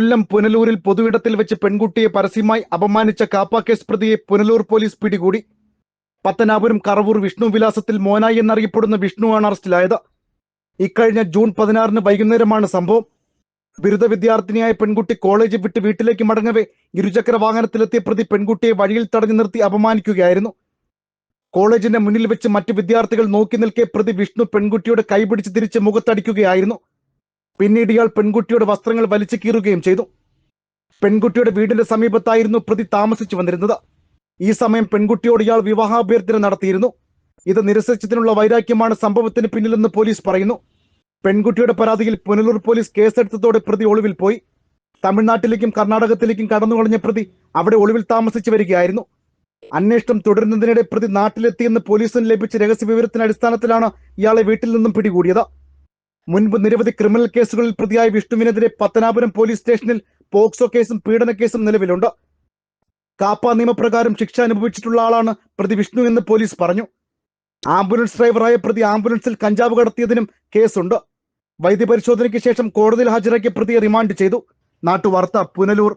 കൊല്ലം പുനലൂരിൽ പൊതുവിടത്തിൽ വെച്ച് പെൺകുട്ടിയെ പരസ്യമായി അപമാനിച്ച കാപ്പ കേസ് പ്രതിയെ പുനലൂർ പോലീസ് പിടികൂടി. പത്തനാപുരം കറവൂർ വിഷ്ണു വിലാസത്തിൽ മോനായി എന്നറിയപ്പെടുന്ന വിഷ്ണുവാണ് അറസ്റ്റിലായത്. ഇക്കഴിഞ്ഞ ജൂൺ പതിനാറിന് വൈകുന്നേരമാണ് സംഭവം. ബിരുദ വിദ്യാർത്ഥിനിയായ പെൺകുട്ടി കോളേജ് വിട്ട് വീട്ടിലേക്ക് മടങ്ങവേ ഇരുചക്ര വാഹനത്തിലെത്തിയ പ്രതി പെൺകുട്ടിയെ വഴിയിൽ തടഞ്ഞു നിർത്തി അപമാനിക്കുകയായിരുന്നു. കോളേജിന്റെ മുന്നിൽ വെച്ച് മറ്റു വിദ്യാർത്ഥികൾ നോക്കി നിൽക്കെ പ്രതി വിഷ്ണു പെൺകുട്ടിയുടെ കൈപിടിച്ച് തിരിച്ച് മുഖത്തടിക്കുകയായിരുന്നു. പിന്നീട് ഇയാൾ പെൺകുട്ടിയുടെ വസ്ത്രങ്ങൾ വലിച്ചു കീറുകയും ചെയ്തു. പെൺകുട്ടിയുടെ വീടിന്റെ സമീപത്തായിരുന്നു പ്രതി താമസിച്ചു വന്നിരുന്നത്. ഈ സമയം പെൺകുട്ടിയോട് ഇയാൾ വിവാഹാഭ്യർത്ഥന നടത്തിയിരുന്നു. ഇത് നിരസിച്ചതിനുള്ള വൈരാഗ്യമാണ് സംഭവത്തിന് പിന്നിലെന്ന് പോലീസ് പറയുന്നു. പെൺകുട്ടിയുടെ പരാതിയിൽ പുനലൂർ പോലീസ് കേസെടുത്തതോടെ പ്രതി ഒളിവിൽ പോയി. തമിഴ്നാട്ടിലേക്കും കർണാടകത്തിലേക്കും കടന്നുകളഞ്ഞ പ്രതി അവിടെ ഒളിവിൽ താമസിച്ചു വരികയായിരുന്നു. അന്വേഷണം തുടരുന്നതിനിടെ പ്രതി നാട്ടിലെത്തിയെന്ന് പോലീസിന് ലഭിച്ച രഹസ്യ വിവരത്തിന്റെ അടിസ്ഥാനത്തിലാണ് ഇയാളെ വീട്ടിൽ നിന്നും പിടികൂടിയത്. മുൻപ് നിരവധി ക്രിമിനൽ കേസുകളിൽ പ്രതിയായ വിഷ്ണുവിനെതിരെ പത്തനാപുരം പോലീസ് സ്റ്റേഷനിൽ പോക്സോ കേസും പീഡന കേസും നിലവിലുണ്ട്. കാപ്പ നിയമപ്രകാരം ശിക്ഷ അനുഭവിച്ചിട്ടുള്ള ആളാണ് പ്രതി വിഷ്ണു എന്ന് പോലീസ് പറഞ്ഞു. ആംബുലൻസ് ഡ്രൈവറായ പ്രതി ആംബുലൻസിൽ കഞ്ചാവ് കടത്തിയതിനും കേസുണ്ട്. വൈദ്യപരിശോധനയ്ക്ക് ശേഷം കോടതിയിൽ ഹാജരാക്കിയ പ്രതിയെ റിമാൻഡ് ചെയ്തു. നാട്ടുവാർത്ത പുനലൂർ.